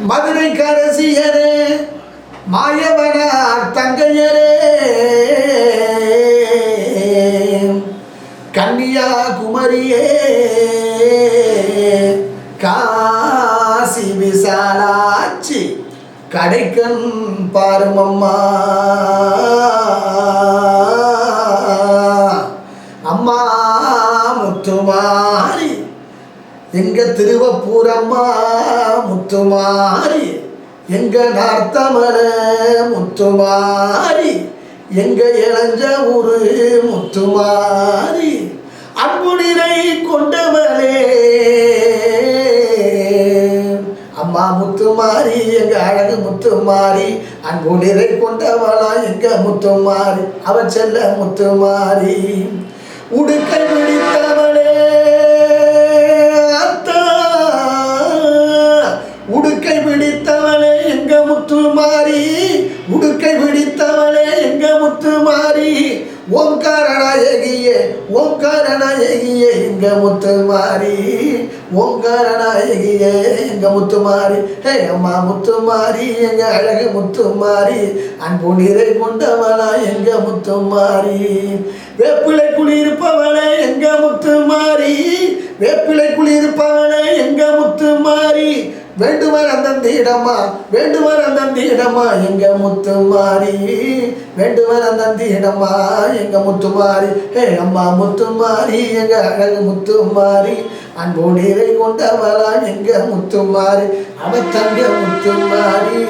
மதுரை கரசியரே மாயவனார் தங்கையரே. கன்னியாகுமரியே காசி விசாலாச்சி கடைக்கண் பாருமம்மா. அம்மா முத்துமாரி எங்க திருவப்பூரம்மா முத்துமாரி? எங்க நார்த்தமர முத்துமாரி? எங்க இளஞ்ச ஊரு முத்துமாரி? அன்பு நிறை கொண்டவளே. அம்மா முத்துமாரி எங்க அழகு முத்துமாரி. அன்பு கொண்டவளா எங்க முத்துமாரி? அவ செல்ல முத்துமாரி. உடுக்கை பிடித்தவளே முத்து மாறி முத்துமாரி ஓங்காரநாயகியே ஓங்காரநாயகியே எங்க முத்துமாரி ஓங்காரநாயகியே எங்க முத்து மாறி. ஹே அம்மா முத்து மாறி எங்க அழகு முத்து மாறி அன்பு நிறை கொண்டவனா எங்க முத்து மாறி. வேப்பிலை குளிர்ப்பவனே எங்க முத்து மாறி வேப்பிலை குளிர்ப்பவனே எங்க முத்து மாறி. வேண்டுமார் அந்தந்த இடமா? வேண்டுமார் அந்தந்த இடமா? எங்க முத்து மாறி. வேண்டுமார் அந்தந்த இடமா? எங்க முத்து மாறி. ஹே அம்மா முத்து மாறி எங்க அழகு முத்துமாரி அன்பு நீரை கொண்டவளா எங்க முத்து மாறி. அவ தங்க முத்து மாறி.